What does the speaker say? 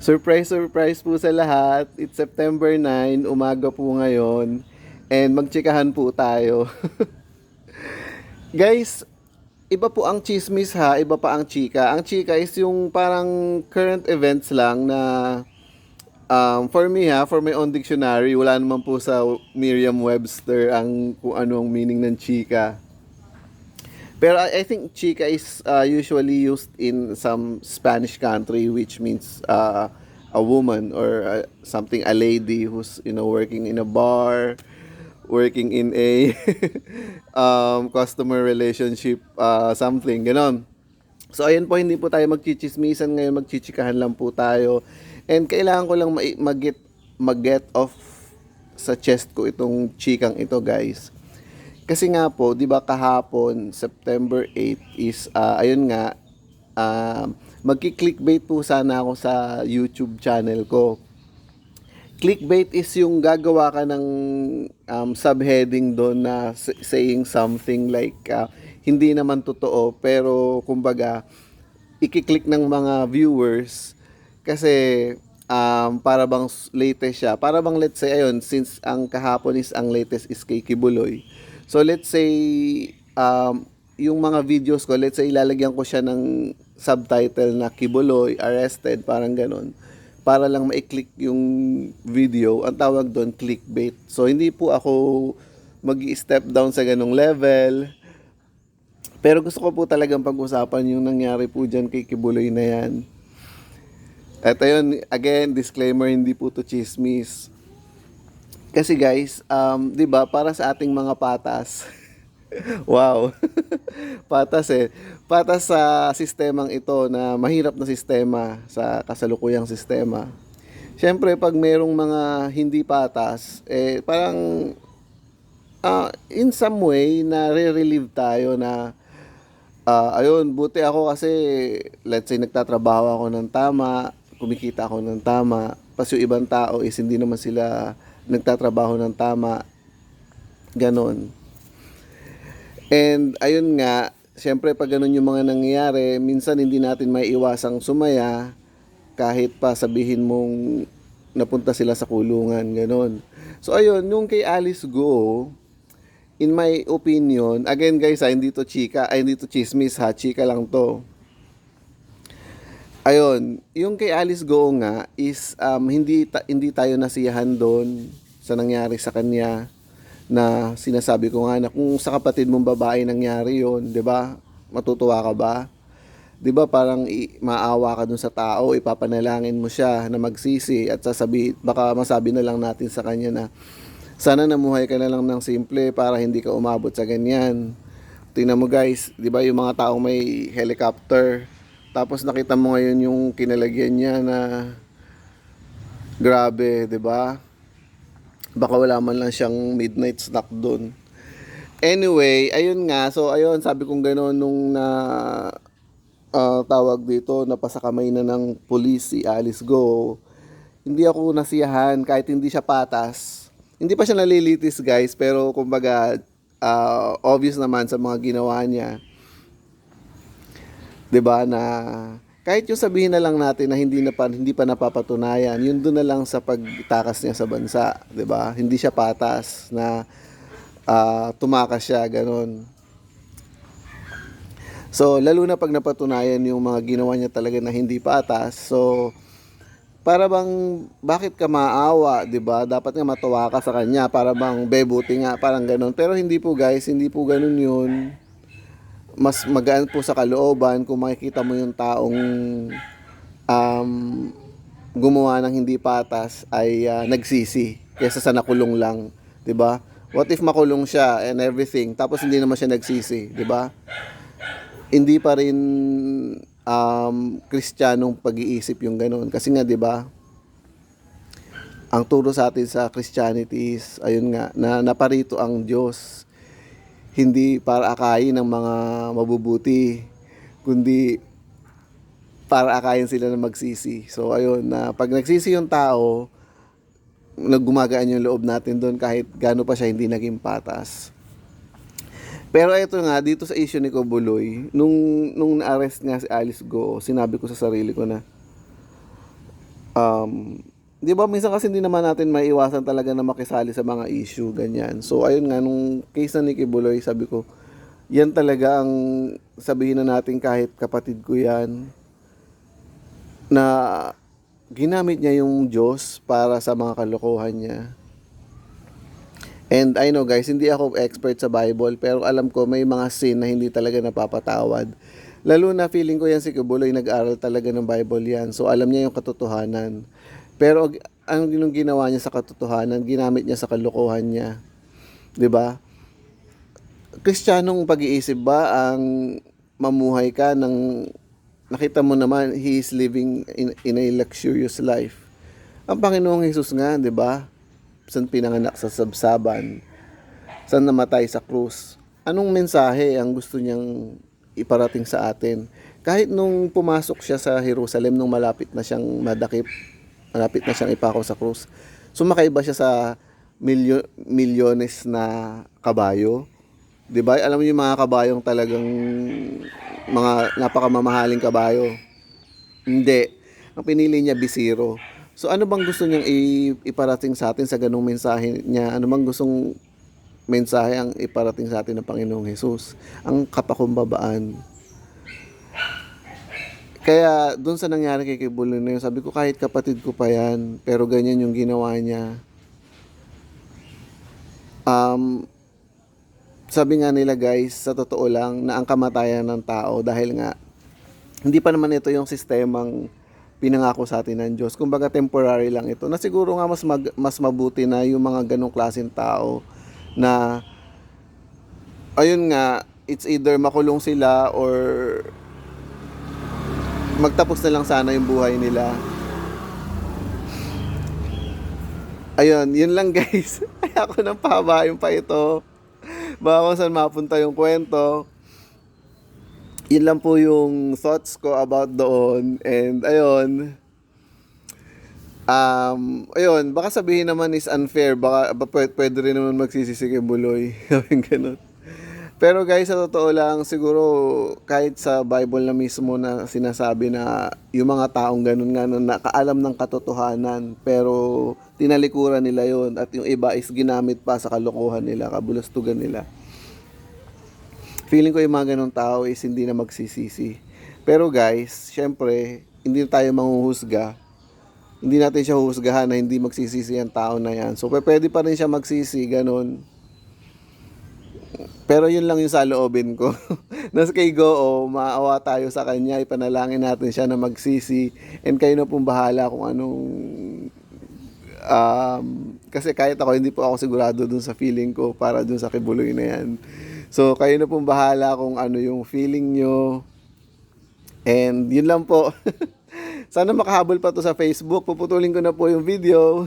Surprise, surprise po sa lahat. It's September 9, umaga po ngayon. And magtsikahan po tayo. Guys, iba po ang chismis ha, iba pa ang chika. Ang chika is yung parang current events lang na um, for me ha, for my own dictionary, wala naman po sa Merriam-Webster ang kung ano ang meaning ng chika. Pero I, I think chica is uh, usually used in some Spanish country which means uh, a woman or uh, something a lady who's you know working in a bar, working in a um, customer relationship uh, something ganon. So ayun po hindi po tayo magchichismisan ngayon magchichikahan lang po tayo. And kailangan ko lang ma- mag-get mag-get off sa chest ko itong chikang ito guys. Kasi nga po, 'di ba kahapon, September 8 is uh, ayun nga uh, magki-clickbait po sana ako sa YouTube channel ko. Clickbait is yung gagawa ka ng um, subheading doon na saying something like uh, hindi naman totoo pero kumbaga ikiklik ng mga viewers kasi um, para bang latest siya. Para bang let's say ayun since ang kahapon is ang latest is kay Kibuloy. So let's say um, yung mga videos ko, let's say ilalagyan ko siya ng subtitle na Kibuloy arrested, parang ganon. Para lang ma-click yung video, ang tawag doon clickbait. So hindi po ako mag-step down sa ganong level. Pero gusto ko po talagang pag-usapan yung nangyari po dyan kay Kibuloy na yan. At ayun, again, disclaimer, hindi po to chismis. Kasi guys, um, 'di ba, para sa ating mga patas. wow. patas eh. Patas sa sistemang ito na mahirap na sistema sa kasalukuyang sistema. Siyempre, pag merong mga hindi patas, eh parang ah, in some way na re-relieve tayo na ah, ayun, buti ako kasi let's say nagtatrabaho ako ng tama, kumikita ako ng tama, pas yung ibang tao is hindi naman sila nagtatrabaho ng tama. Ganon. And ayun nga, syempre pag ganun yung mga nangyayari, minsan hindi natin may iwasang sumaya kahit pa sabihin mong napunta sila sa kulungan, ganon. So ayun, yung kay Alice Go, in my opinion, again guys, ha, hindi to chika, ay hindi to chismis ha, chika lang to. Ayun, yung kay Alice Go nga is um, hindi ta- hindi tayo nasiyahan doon sa nangyari sa kanya na sinasabi ko nga na kung sa kapatid mong babae nangyari yon, 'di ba? Matutuwa ka ba? 'Di ba parang i- maawa ka dun sa tao, ipapanalangin mo siya na magsisi at sasabi baka masabi na lang natin sa kanya na sana namuhay ka na lang ng simple para hindi ka umabot sa ganyan. Tingnan mo guys, 'di ba yung mga taong may helicopter tapos nakita mo ngayon yung kinalagyan niya na grabe, 'di ba? Baka wala man lang siyang midnight snack doon. Anyway, ayun nga. So, ayun, sabi kong gano'n nung na ah, tawag dito, napasakamay na ng police si Alice Go. Hindi ako nasiyahan kahit hindi siya patas. Hindi pa siya nalilitis, guys, pero kumbaga ah, obvious naman sa mga ginawa niya. 'Di ba na kahit yung sabihin na lang natin na hindi na pa, hindi pa napapatunayan, yun doon na lang sa pagtakas niya sa bansa, 'di ba? Hindi siya patas na ah, tumakas siya ganun. So, lalo na pag napatunayan yung mga ginawa niya talaga na hindi patas. So, para bang bakit ka maawa, 'di ba? Dapat nga matuwa ka sa kanya para bang bebuti nga, parang ganun. Pero hindi po guys, hindi po ganun 'yun. Mas magaan po sa kalooban kung makikita mo yung taong um, gumawa ng hindi patas ay ah, nagsisi kaysa sa nakulong lang, 'di ba? What if makulong siya and everything tapos hindi naman siya nagsisi, 'di ba? Hindi pa rin um, kristyanong pag-iisip yung ganun. Kasi nga, di ba, ang turo sa atin sa Christianity is, ayun nga, na naparito ang Diyos. Hindi para akayin ng mga mabubuti, kundi para akayin sila na magsisi. So, ayun, na pag nagsisi yung tao, naggumagaan yung loob natin doon kahit gaano pa siya hindi naging patas. Pero ito nga, dito sa issue ni Kobuloy, nung, nung na-arrest nga si Alice Go, sinabi ko sa sarili ko na, um, di ba minsan kasi hindi naman natin maiwasan talaga na makisali sa mga issue, ganyan. So, ayun nga, nung case na ni Kibuloy, sabi ko, yan talaga ang sabihin na natin kahit kapatid ko yan, na ginamit niya yung Diyos para sa mga kalokohan niya. And I know guys, hindi ako expert sa Bible, pero alam ko may mga sin na hindi talaga napapatawad. Lalo na feeling ko yan si Kibuloy, nag-aral talaga ng Bible yan. So alam niya yung katotohanan. Pero ang yung ginawa niya sa katotohanan, ginamit niya sa kalokohan niya. 'Di ba? Kristyanong pag-iisip ba ang mamuhay ka ng nakita mo naman he is living in, in a luxurious life. Ang Panginoong Hesus nga, 'di ba? Saan pinanganak sa sabsaban? Saan namatay sa krus? Anong mensahe ang gusto niyang iparating sa atin? Kahit nung pumasok siya sa Jerusalem nung malapit na siyang madakip, malapit na siyang ipako sa krus, sumakay ba siya sa milyo, milyones na kabayo? 'Di ba? Alam mo yung mga kabayong talagang mga napakamamahaling kabayo. Hindi. Ang pinili niya bisiro. So ano bang gusto niyang iparating sa atin sa ganung mensahe niya? Ano bang gustong mensahe ang iparating sa atin ng Panginoong Hesus? Ang kapakumbabaan. Kaya doon sa nangyari kay Kibuloy na yun, sabi ko kahit kapatid ko pa yan, pero ganyan yung ginawa niya. Um, sabi nga nila guys, sa totoo lang, na ang kamatayan ng tao dahil nga hindi pa naman ito yung sistemang pinangako sa atin ng Diyos. Kumbaga temporary lang ito. Na siguro nga mas mag, mas mabuti na yung mga ganong klaseng tao na ayun nga, it's either makulong sila or magtapos na lang sana yung buhay nila. Ayun, yun lang guys. Kaya ako nang pahabayin pa ito. Baka kung saan mapunta yung kwento. Yun lang po yung thoughts ko about doon. And ayun. Um, ayun, baka sabihin naman is unfair. Baka ba, pwede, pwede rin naman magsisisi kay Buloy. Gawin ganun. Pero guys, sa totoo lang, siguro kahit sa Bible na mismo na sinasabi na yung mga taong ganun nga na nakaalam ng katotohanan pero tinalikuran nila yon at yung iba is ginamit pa sa kalokohan nila, kabulastugan nila. Feeling ko yung mga ganun tao is hindi na magsisisi. Pero guys, syempre, hindi tayo manghuhusga. Hindi natin siya huhusgahan na hindi magsisisi ang tao na yan. So, pwede pa rin siya magsisi, ganun. Pero yun lang yung sa loobin ko. Nas kay Go, maawa tayo sa kanya, ipanalangin natin siya na magsisi. And kayo na pong bahala kung anong... Um, kasi kahit ako, hindi po ako sigurado dun sa feeling ko para dun sa kibuloy na yan. So, kayo na pong bahala kung ano yung feeling nyo. And yun lang po. Sana makahabol pa to sa Facebook. Puputulin ko na po yung video.